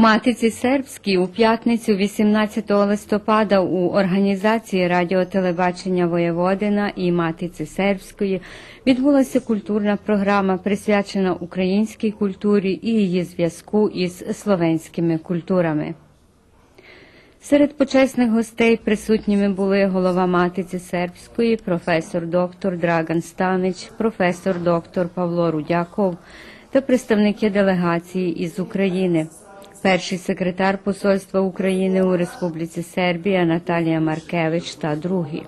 Матиці Сербській у п'ятницю 18 листопада у організації радіотелебачення Воєводина і Матиці Сербської відбулася культурна програма, присвячена українській культурі і її зв'язку із словенськими культурами. Серед почесних гостей присутніми були голова Матиці Сербської, професор доктор Драган Станич, професор доктор Павло Рудяков та представники делегації із України. Перший секретар Посольства України у Республіці Сербія Наталія Маркевич та другі.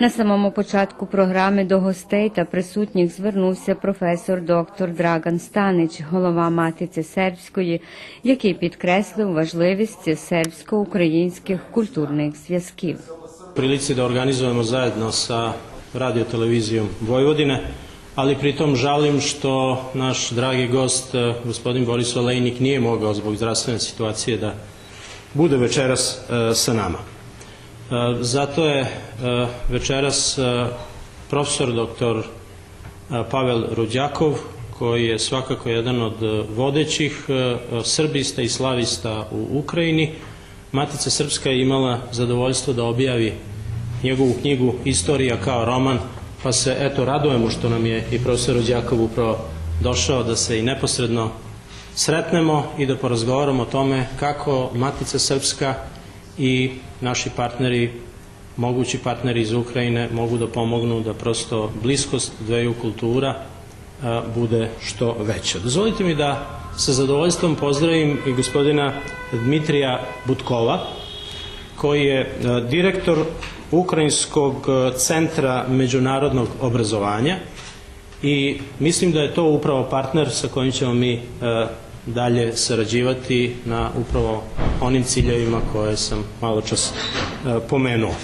На самому початку програми до гостей та присутніх звернувся професор доктор Драган Станич, голова Матиці Сербської, який підкреслив важливість сербсько-українських культурних зв'язків. prilici da organizujemo zajedno sa radiotelevizijom Vojvodine, ali pritom žalim što naš dragi gost, eh, gospodin Boris Olejnik, nije mogao zbog zdravstvene situacije da bude večeras eh, sa nama. Eh, Zato je večeras profesor eh, Pavel Rudjakov, koji je svakako jedan od vodećih srbista i slavista u Ukrajini. Matica Srpska je imala zadovoljstvo da objavi njegovu knjigu Istorija kao roman, pa se eto radujemo što nam je i profesor Rudjakov upravo došao da se i neposredno sretnemo i da porazgovaramo o tome kako Matica Srpska i naši partneri, mogući partneri iz Ukrajine mogu da pomognu da prosto bliskost dveju kultura a, bude što veća. Dozvolite mi da sa zadovoljstvom pozdravim i gospodina Dmitrija Butkova, koji je a, direktor Ukrajinskog a, centra međunarodnog obrazovanja i mislim da je to upravo partner sa kojim ćemo mi a, dalje sarađivati na upravo onim ciljevima koje sam malo čas a, pomenuo.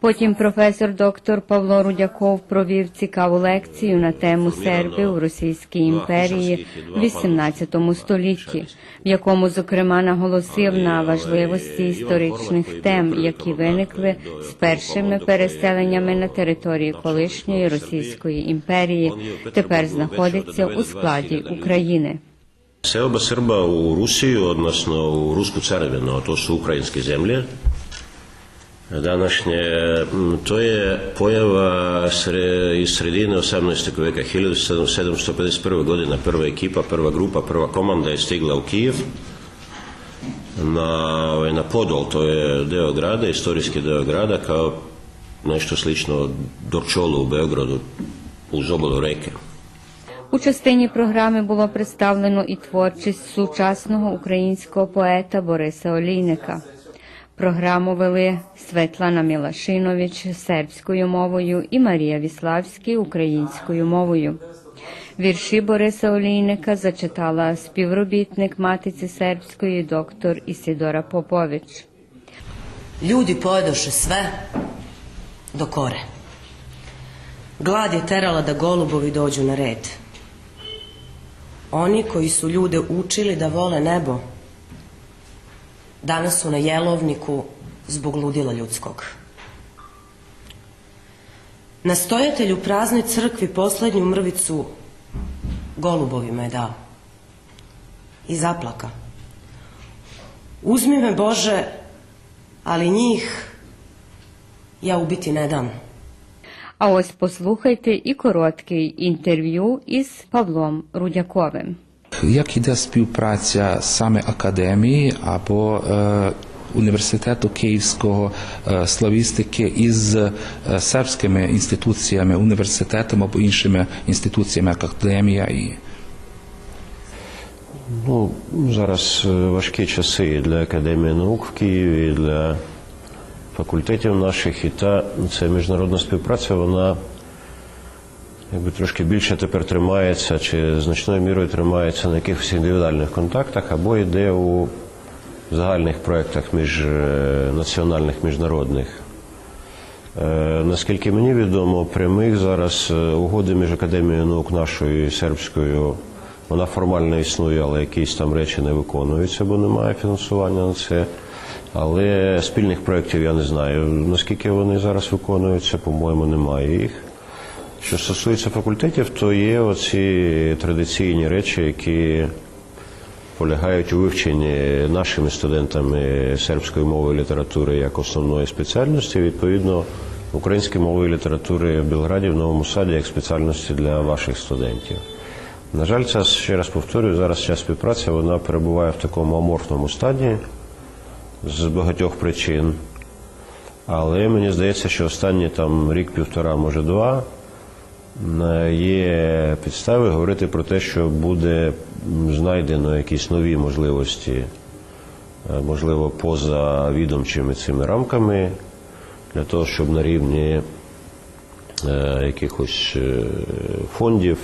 Потім професор доктор Павло Рудяков провів цікаву лекцію на тему Серби у Російській імперії в XVIII столітті, в якому, зокрема, наголосив на важливості історичних тем, які виникли з першими переселеннями на території колишньої Російської імперії, тепер знаходиться у складі України. Seoba Srba u Rusiju, odnosno u Rusku carevinu, a to su ukrajinske zemlje, današnje, to je pojava sre, iz sredine 18. veka, 1751. godina, prva ekipa, prva grupa, prva komanda je stigla u Kijev, na, na Podol, to je deo grada, istorijski deo grada, kao nešto slično Dorčolu u Beogradu, uz obalu reke. У частині програми було представлено і творчість сучасного українського поета Бориса Олійника. Програму вели Светлана Мілашинович сербською мовою і Марія Віславський українською мовою. Вірші Бориса Олійника зачитала співробітник Матиці Сербської доктор Ісідора Попович. Ljudi pojedoše sve do kore. Glad je terala da golubovi dođu na red. Oni koji su ljude učili da vole nebo, danas su na jelovniku zbog ludila ljudskog. Nastojatelju prazne crkvi poslednju mrvicu golubovima je dao. I zaplaka. Uzmi me Bože, ali njih ja ubiti ne dam. А ось послухайте і короткий інтерв'ю із Павлом Рудяковим. Як іде співпраця саме академії або е, університету Київського е, славістики із е, сербськими інституціями, університетом або іншими інституціями, як академія і? Ну, зараз важкі часи і для Академії наук в Києві, і для факультетів наших, і та ця міжнародна співпраця, вона якби трошки більше тепер тримається, чи значною мірою тримається на якихось індивідуальних контактах, або йде у загальних проєктах між е, національних міжнародних. Е, Наскільки мені відомо, прямих зараз е, угоди між Академією наук нашою і сербською, вона формально існує, але якісь там речі не виконуються, бо немає фінансування на це. Але спільних проєктів я не знаю. Наскільки вони зараз виконуються, по-моєму, немає їх. Що стосується факультетів, то є оці традиційні речі, які полягають у вивченні нашими студентами сербської мови і літератури як основної спеціальності, відповідно, української мови і літератури в Білграді в Новому Саді як спеціальності для ваших студентів. На жаль, ця, ще раз повторюю, зараз ця співпраця вона перебуває в такому аморфному стадії з багатьох причин. Але мені здається, що останні там рік-півтора, може два, є підстави говорити про те, що буде знайдено якісь нові можливості, е, можливо, поза відомчими цими рамками, для того, щоб на рівні е, якихось е, фондів,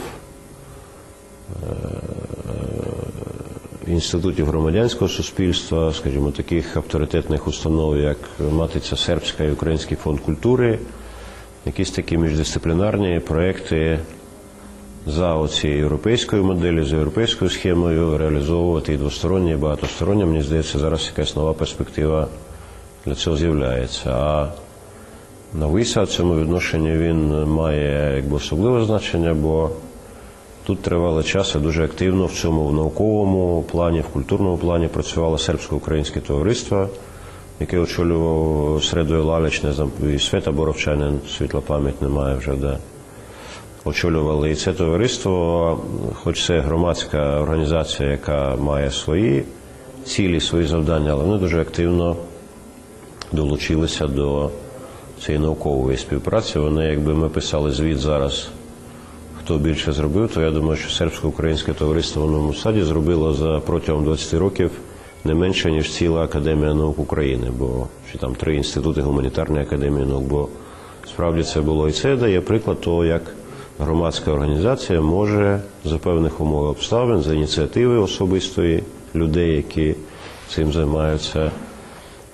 інститутів громадянського суспільства, скажімо, таких авторитетних установ, як Матиця Сербська і Український фонд культури, якісь такі міждисциплінарні проекти за оцією європейською моделлю, за європейською схемою реалізовувати і двосторонні, і багатосторонні. Мені здається, зараз якась нова перспектива для цього з'являється. А новий сад в цьому відношенні він має якби особливе значення, бо Тут тривалий час і дуже активно в цьому в науковому плані, в культурному плані працювало сербсько-українське товариство, яке очолював Средою Лалич, не знаю, і Света Боровчанин, світла пам'ять немає вже де. Очолювали і це товариство, хоч це громадська організація, яка має свої цілі, свої завдання, але вони дуже активно долучилися до цієї наукової співпраці. Вони, якби ми писали звіт зараз хто більше зробив, то я думаю, що сербсько-українське товариство в новому саді зробило за протягом 20 років не менше, ніж ціла Академія наук України, бо чи там три інститути гуманітарної академії наук. Бо справді це було і це дає приклад того, як громадська організація може за певних умов обставин, за ініціативи особистої людей, які цим займаються,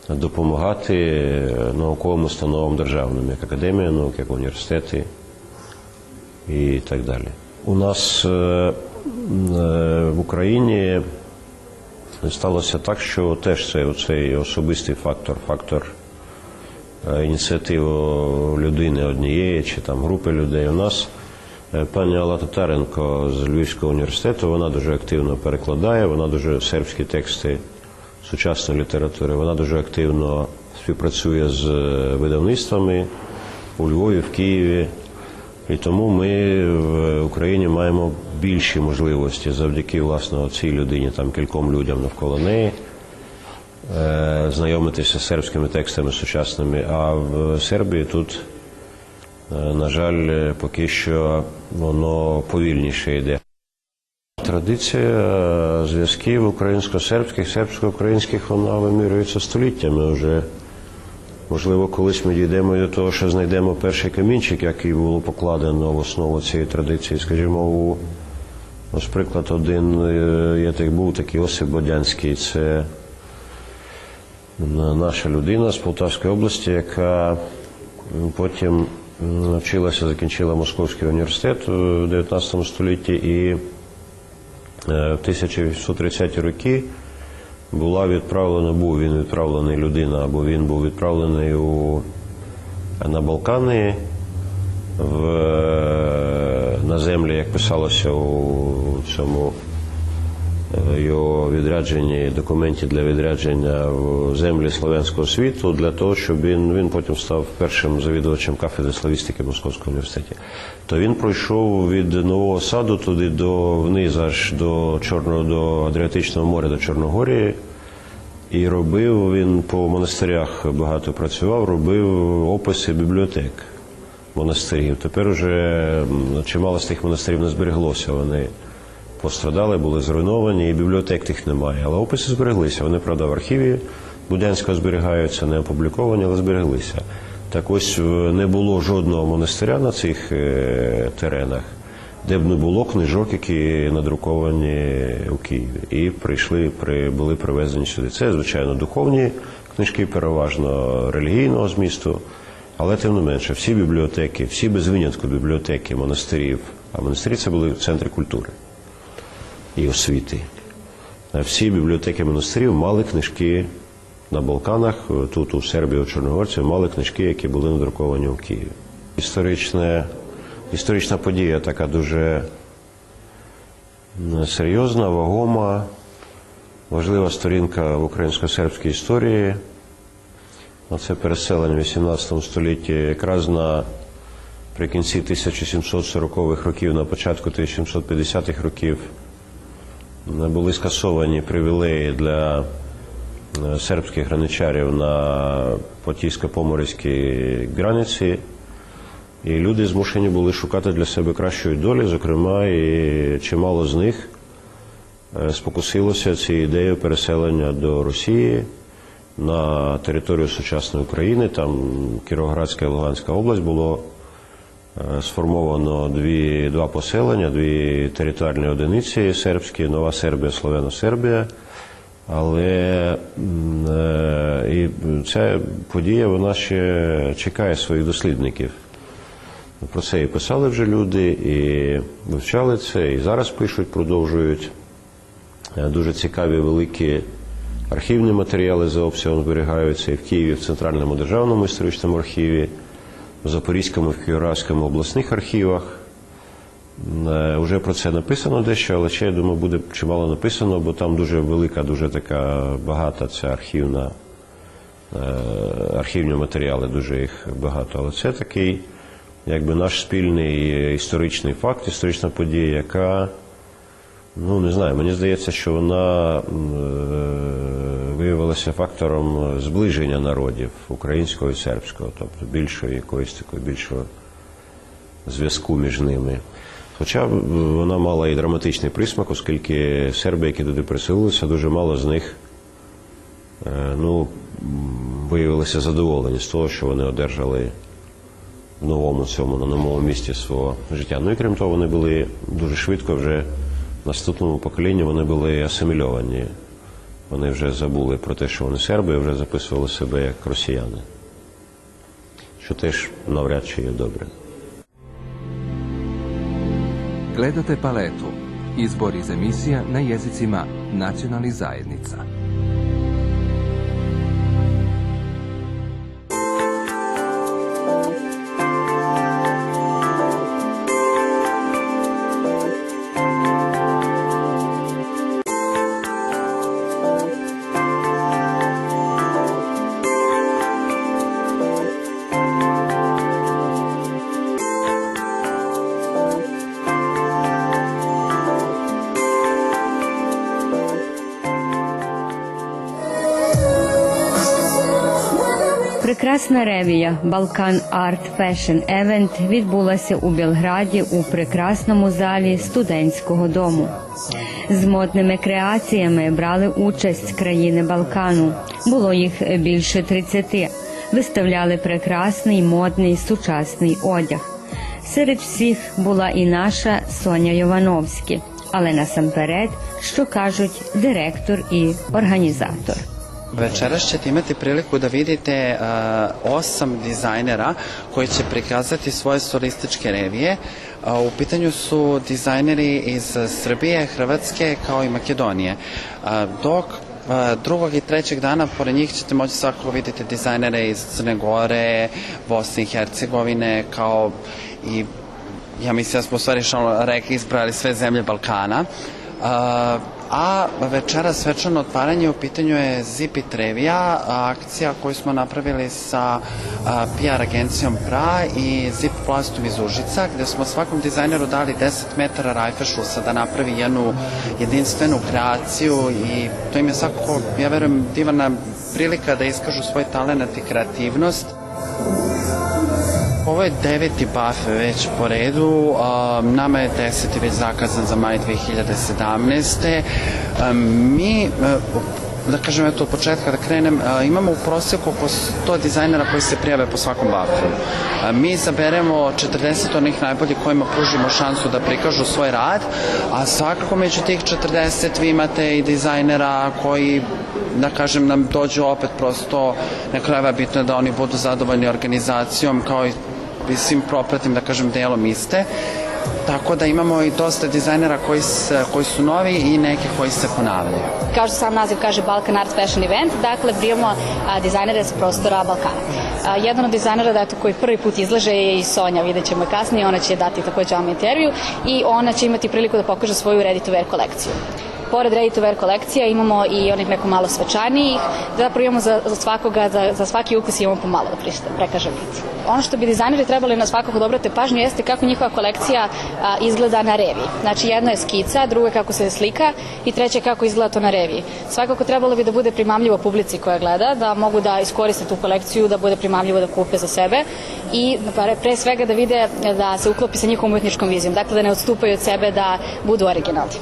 допомагати науковим установам державним, як академія наук, як університети і так далі. У нас е, е, в Україні сталося так, що теж це цей особистий фактор, фактор е, ініціативи людини однієї чи там групи людей. У нас е, пані Алла Татаренко з Львівського університету, вона дуже активно перекладає, вона дуже сербські тексти сучасної літератури, вона дуже активно співпрацює з е, видавництвами у Львові, в Києві. І тому ми в Україні маємо більші можливості завдяки власне цій людині, там кільком людям навколо неї, е, знайомитися з сербськими текстами сучасними. А в Сербії тут, е, на жаль, поки що воно повільніше йде. Традиція е, зв'язків українсько-сербських, сербсько-українських, вона вимірюється століттями вже. Можливо, колись ми дійдемо до того, що знайдемо перший камінчик, який було покладено в основу цієї традиції. Скажімо, у ось приклад один е, є так був такий Осип Бодянський. Це наша людина з Полтавської області, яка потім навчилася, закінчила Московський університет у 19 столітті і е, в 1830-ті роки була відправлена, був він відправлений людина, або він був відправлений у, на Балкани в, на землі, як писалося у цьому його відрядженні, документі для відрядження в землі слов'янського світу, для того, щоб він, він потім став першим завідувачем кафедри славістики в Московському університеті. То він пройшов від Нового Саду туди до вниз, аж до Чорного, до Адріатичного моря, до Чорногорії. І робив він по монастирях багато працював, робив описи бібліотек монастирів. Тепер уже чимало з тих монастирів не збереглося. Вони пострадали, були зруйновані, і бібліотек тих немає. Але описи збереглися. Вони, правда, в архіві Будянського зберігаються, не опубліковані, але збереглися. Так ось е, не було жодного монастиря на цих е, теренах, де б не було книжок, які надруковані у Києві. І прийшли, при, були привезені сюди. Це, звичайно, духовні книжки, переважно релігійного змісту. Але тим не менше, всі бібліотеки, всі без винятку бібліотеки монастирів, а монастирі це були центри культури і освіти. Всі бібліотеки монастирів мали книжки на Балканах, тут у Сербії, у Чорногорці, мали книжки, які були надруковані у Києві. Історичне, історична подія така дуже серйозна, вагома. важлива сторінка в українсько-сербській історії. Це переселення в 18 столітті якраз на прикінці 1740-х років, на початку 1750-х років були скасовані привілеї для е, сербських граничарів на Потійсько-Поморській границі. І люди змушені були шукати для себе кращої долі, зокрема, і чимало з них е, спокусилося цією ідеєю переселення до Росії на територію сучасної України. Там Кіровоградська і Луганська область було сформовано дві, два поселення, дві територіальні одиниці сербські, Нова Сербія, Словена Сербія. Але е, і ця подія вона ще чекає своїх дослідників. Про це і писали вже люди, і вивчали це, і зараз пишуть, продовжують. Е, Дуже цікаві великі архівні матеріали за обсягом зберігаються і в Києві в Центральному державному історичному архіві, в Запорізькому, в Кіровоградському обласних архівах. Е, Уже про це написано дещо, але ще, я думаю, буде чимало написано, бо там дуже велика, дуже така багата ця архівна, е, архівні матеріали, дуже їх багато. Але це такий, якби наш спільний історичний факт, історична подія, яка, ну не знаю, мені здається, що вона е, виявилася фактором зближення народів українського і сербського, тобто більшої якоїсь такої більшого зв'язку між ними. Хоча вона мала і драматичний присмак, оскільки серби, які туди приселилися, дуже мало з них е, ну, виявилися задоволені з того, що вони одержали в новому цьому, на новому місці свого життя. Ну і крім того, вони були дуже швидко вже в наступному поколінні вони були асимільовані. Вони вже забули про те, що вони серби, і вже записували себе як росіяни. Що теж навряд чи є добре. Gledate paletu. Izbor iz emisija na jezicima nacionalnih zajednica. Прекрасна ревія Балкан Арт Фешн Евент відбулася у Білграді у прекрасному залі студентського дому. З модними креаціями брали участь країни Балкану. Було їх більше 30. Виставляли прекрасний модний сучасний одяг. Серед всіх була і наша Соня Йовановська, але насамперед, що кажуть директор і організатор. Večeras ćete imati priliku da vidite uh, osam dizajnera koji će prikazati svoje solističke revije. Uh, u pitanju su dizajneri iz Srbije, Hrvatske kao i Makedonije. Uh, dok uh, drugog i trećeg dana pored njih ćete moći svakako vidjeti dizajnere iz Crne Gore, Bosne i Hercegovine kao i ja mislim da smo u stvari rekli izbrali sve zemlje Balkana. Uh, a večera svečano otvaranje u pitanju je Zipi Trevija, akcija koju smo napravili sa PR agencijom PRA i Zip Plastom iz Užica, gde smo svakom dizajneru dali 10 metara rajfešlusa da napravi jednu jedinstvenu kreaciju i to im je svakako, ja verujem, divana prilika da iskažu svoj talent i kreativnost. Ovo je deveti baf već po redu, nama je deseti već zakazan za maj 2017. A, mi, da kažem eto od početka da krenem, imamo u prosjeku oko 100 dizajnera koji se prijave po svakom. A, mi izaberemo 40 onih najboljih kojima pružimo šansu da prikažu svoj rad, a svakako među tih 40 vi imate i dizajnera koji da kažem nam dođu opet prosto na krajeva bitno je da oni budu zadovoljni organizacijom kao i svim propratnim da kažem delom iste tako da imamo i dosta dizajnera koji, se, koji su novi i neki koji se ponavljaju. Kao što sam naziv kaže Balkan Art Fashion Event, dakle primamo a, dizajnere sa prostora Balkana. A, jedan od dizajnera da, koji prvi put izlaže je i Sonja, vidjet ćemo je kasnije, ona će dati takođe vam intervju i ona će imati priliku da pokaže svoju ready to wear kolekciju. Pored ready to wear kolekcija imamo i onih neko malo svečanijih, zapravo imamo za, za svakoga, za, za svaki ukus imamo pomalo da prekažem biti. Ono što bi dizajneri trebali na svakako da obrate pažnju jeste kako njihova kolekcija a, izgleda na reviji. Znači jedno je skica, drugo je kako se slika i treće je kako izgleda to na reviji. Svakako trebalo bi da bude primamljivo publici koja gleda, da mogu da iskoriste tu kolekciju, da bude primamljivo da kupe za sebe i pre svega da vide da se uklopi sa njihovom umetničkom vizijom. Dakle, da ne odstupaju od sebe, da budu originalni.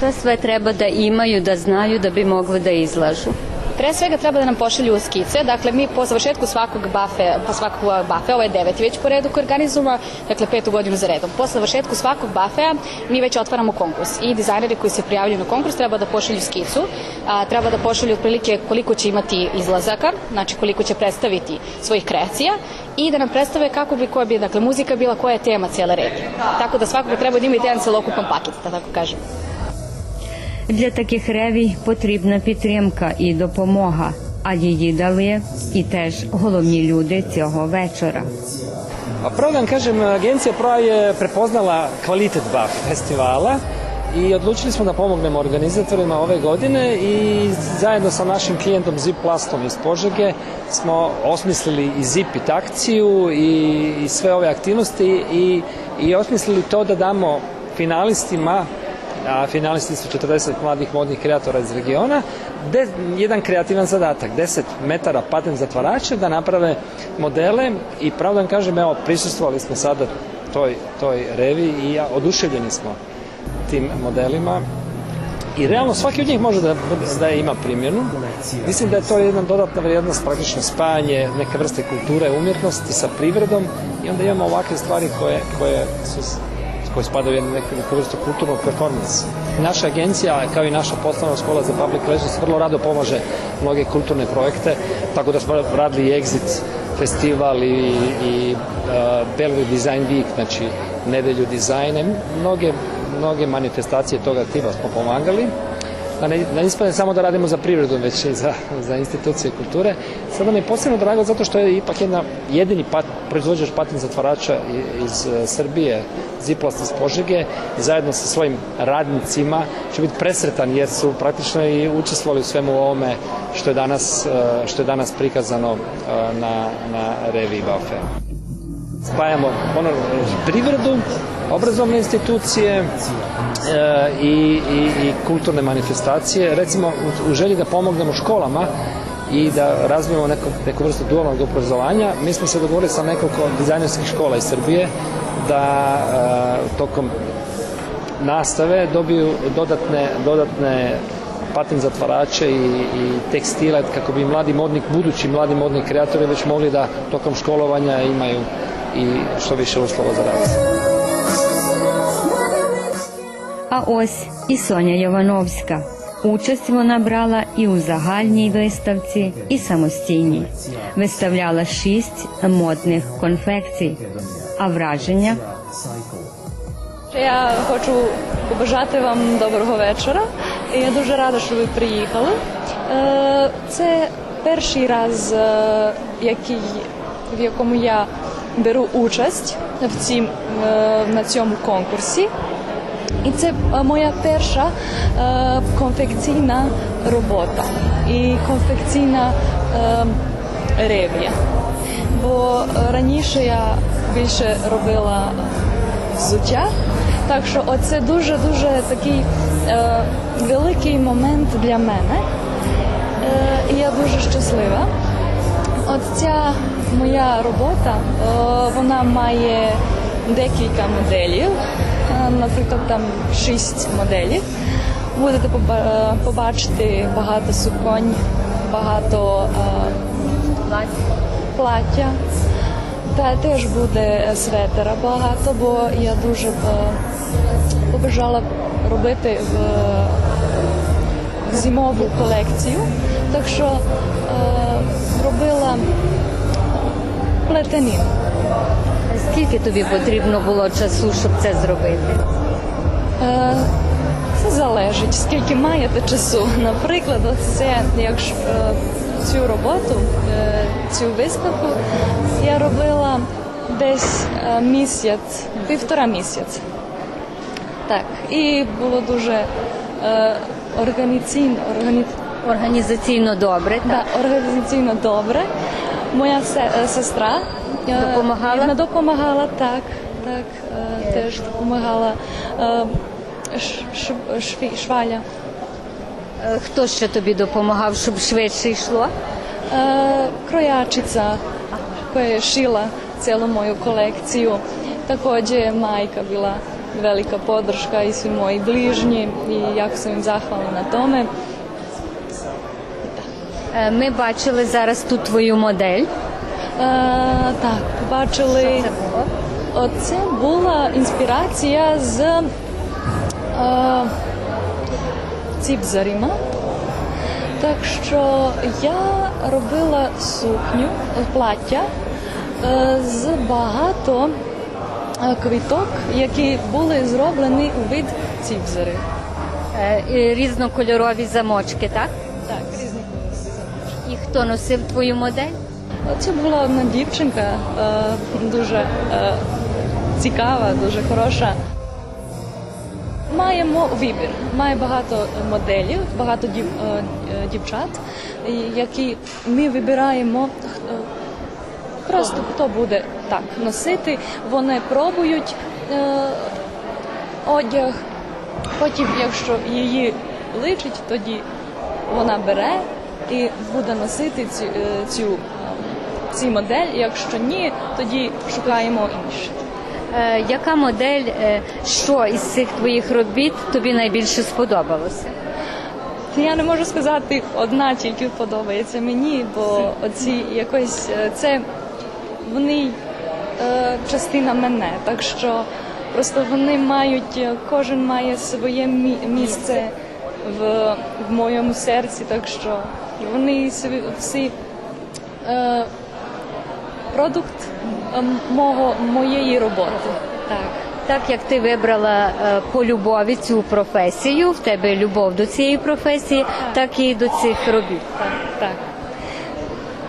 To sve treba da imaju, da znaju da bi mogli da izlažu. Pre svega treba da nam pošalju skice, dakle mi po završetku svakog bafe, pa svakog bafe, ovo je deveti već po redu koji organizujemo, dakle petu godinu za redom. Po završetku svakog bafea mi već otvaramo konkurs i dizajneri koji se prijavljuju na konkurs treba da pošalju skicu, a, treba da pošalju otprilike koliko će imati izlazaka, znači koliko će predstaviti svojih kreacija i da nam predstave kako bi, koja bi, dakle, muzika bila, koja je tema cijele revije. Tako da svakako treba da ima jedan celokupan paket, da tako кажем. Для таких ревій потрібна підтримка і допомога, а її дали і теж головні люди цього вечора. Da vam kažem, agencija Pro je prepoznala kvalitet BAF festivala i odlučili smo da pomognemo organizatorima ove godine i zajedno sa našim klijentom Zip Plastom iz Požege smo osmislili i Zipit akciju i, i sve ove aktivnosti i, i osmislili to da damo finalistima a finalisti su 40 mladih modnih kreatora iz regiona, de, jedan kreativan zadatak, 10 metara patent zatvarača da naprave modele i pravo da vam kažem, evo, prisustvovali smo sada toj, toj revi i ja, oduševljeni smo tim modelima i realno svaki od njih može da, da ima primjenu. Mislim da je to jedna dodatna vrijednost, praktično spajanje neke vrste kulture, umjetnosti sa privredom i onda imamo ovakve stvari koje, koje su s- koje spadaju u jednu neku, vrstu kulturnog performansa. Naša agencija, kao i naša poslovna škola za public relations, vrlo rado pomaže mnoge kulturne projekte, tako da smo radili i Exit festival i, i uh, Belgrade Design Week, znači nedelju dizajna, i mnoge, mnoge manifestacije toga tipa smo pomagali da ne, da ne ispadne samo da radimo za privredu, već i za, za institucije kulture. Sada mi je posebno drago zato što je ipak jedna, jedini pat, proizvođač patent zatvarača iz e, Srbije, Ziplast iz Požege, zajedno sa svojim radnicima će biti presretan jer su praktično i učestvovali u svemu ovome što je danas, e, što je danas prikazano e, na, na reviji Bafe spajamo ono, privredu, obrazovne institucije i, i, i kulturne manifestacije. Recimo, u, želji da pomognemo školama i da razvijemo neko, neku vrstu dualnog obrazovanja, mi smo se dogovorili sa nekoliko dizajnerskih škola iz Srbije da e, tokom nastave dobiju dodatne, dodatne patent zatvarače i, i tekstile kako bi mladi modni, budući mladi modni kreatori već mogli da tokom školovanja imaju і що više uslova za rad. А ось і Соня Йовановська. Участь вона брала і у загальній виставці, і самостійній. Виставляла шість модних конфекцій. А враження Я хочу побажати вам доброго вечора. Я дуже рада, що ви приїхали. Е, Це перший раз, е, який, в якому я беру участь в цім, е, на цьому конкурсі. І це е, моя перша е, конфекційна робота і конфекційна е, ревія. Бо раніше я більше робила взуття. Так що оце дуже-дуже такий е, великий момент для мене. Е, і я дуже щаслива. От ця моя робота, е, вона має декілька моделів, наприклад, там шість моделів. Будете побачити багато суконь, багато е, плаття. Та теж буде светера багато, бо я дуже е, побажала робити в, зимову колекцію. Так що е, робила плетені. Скільки тобі потрібно було часу, щоб це зробити? Е, Це залежить, скільки маєте часу. Наприклад, це якщо е, цю роботу, е, цю виставку я робила десь е, місяць, півтора місяць. Так, і було дуже е, організаційно, органі... Організаційно добре. да, організаційно добре. Моя се- е, сестра е, Допомагала? Вона допомагала, так, так, е, теж допомагала е, ш, ш, шві- шваля. Е, Хто ще тобі допомагав, щоб швидше йшло? Е, Кроячиця koja je šila cijelu moju kolekciju. Također je majka bila velika podrška i svi moji bližnji i jako sam im zahvalna na tome. Е, Ми бачили зараз тут твою модель. Е, так, побачили. Оце була інспірація з е, ціпзаріма. Так що я робила сукню, плаття е, з багато е, квіток, які були зроблені у вид ціпзари. Е, Різнокольорові замочки, так? Так, різні І хто носив твою модель? Це була одна дівчинка, е, дуже е, цікава, дуже хороша. Маємо вибір. Має багато моделів, багато дів, е, дівчат, які ми вибираємо просто хто буде так носити. Вони пробують одяг. Потім, якщо її личить, тоді вона бере і буде носити цю, е, цю, е, ці модель. Якщо ні, тоді шукаємо іншу. Е, Яка модель, е, що із цих твоїх робіт тобі найбільше сподобалося? Я не можу сказати, одна тільки подобається мені, бо оці якось е, це вони е, частина мене. Так що просто вони мають, кожен має своє мі- місце в, в моєму серці, так що вони всі, всі е, продукт е, мого, моєї роботи. Так. Так як ти вибрала е, по любові цю професію, в тебе любов до цієї професії, так і до цих робіт. Так, так.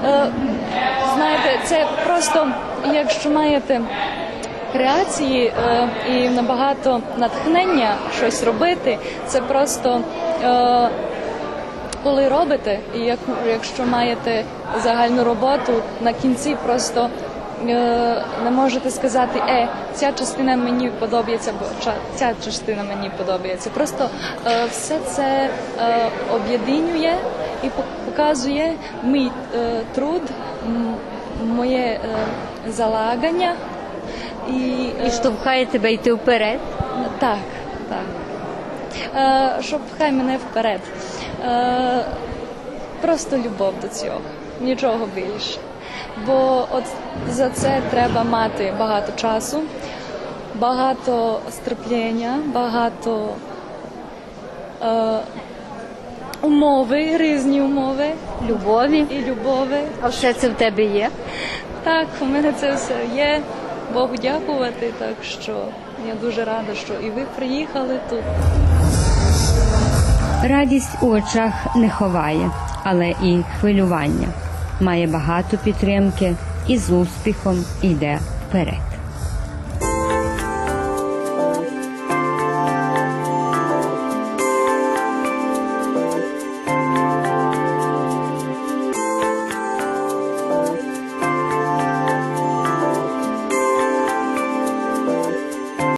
Е, знаєте, це просто, якщо маєте креації е, і набагато натхнення щось робити, це просто е, коли робите, і як, якщо маєте загальну роботу, на кінці просто е, не можете сказати, е, ця частина мені подобається, бо ця частина мені подобається. Просто е, все це е, об'єднує і показує мій е, труд, моє е, залагання. І, І е, штовхає тебе йти вперед. так, так. Е, щоб хай мене вперед. Е, просто любов до цього, нічого більше. Бо от за це треба мати багато часу, багато стерпління, багато е, умови, різні умови Любові. і любові. А все це в тебе є. Так, у мене це все є. Богу дякувати, так що я дуже рада, що і ви приїхали тут. Радість у очах не ховає, але і хвилювання. Має багато підтримки і з успіхом йде вперед.